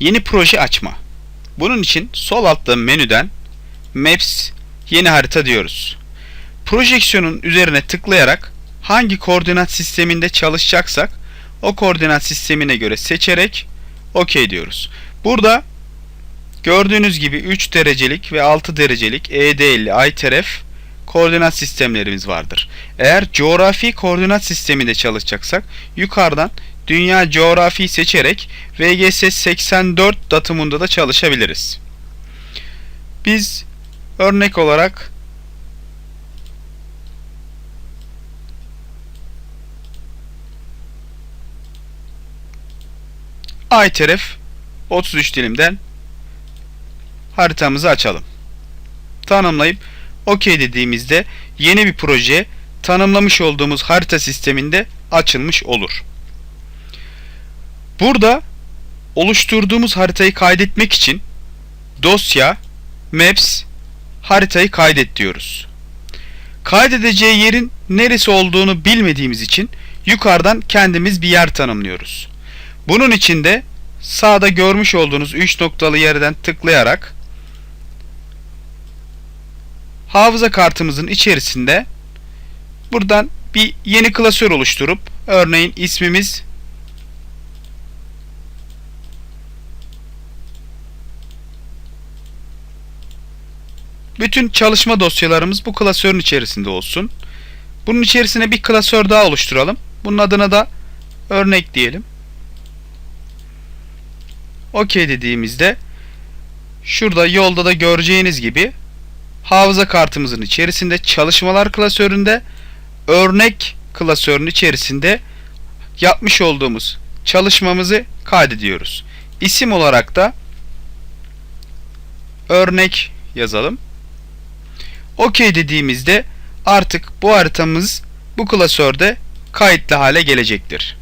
yeni proje açma. Bunun için sol altta menüden Maps yeni harita diyoruz. Projeksiyonun üzerine tıklayarak hangi koordinat sisteminde çalışacaksak o koordinat sistemine göre seçerek OK diyoruz. Burada gördüğünüz gibi 3 derecelik ve 6 derecelik E ED50, ITRF koordinat sistemlerimiz vardır. Eğer coğrafi koordinat sisteminde çalışacaksak yukarıdan dünya coğrafi seçerek VGS 84 datumunda da çalışabiliriz. Biz örnek olarak ITRF 33 dilimden haritamızı açalım. Tanımlayıp OK dediğimizde yeni bir proje tanımlamış olduğumuz harita sisteminde açılmış olur. Burada oluşturduğumuz haritayı kaydetmek için dosya maps haritayı kaydet diyoruz. Kaydedeceği yerin neresi olduğunu bilmediğimiz için yukarıdan kendimiz bir yer tanımlıyoruz. Bunun için de sağda görmüş olduğunuz 3 noktalı yerden tıklayarak hafıza kartımızın içerisinde buradan bir yeni klasör oluşturup örneğin ismimiz bütün çalışma dosyalarımız bu klasörün içerisinde olsun. Bunun içerisine bir klasör daha oluşturalım. Bunun adına da örnek diyelim. OK dediğimizde şurada yolda da göreceğiniz gibi hafıza kartımızın içerisinde çalışmalar klasöründe örnek klasörün içerisinde yapmış olduğumuz çalışmamızı kaydediyoruz. İsim olarak da örnek yazalım. OK dediğimizde artık bu haritamız bu klasörde kayıtlı hale gelecektir.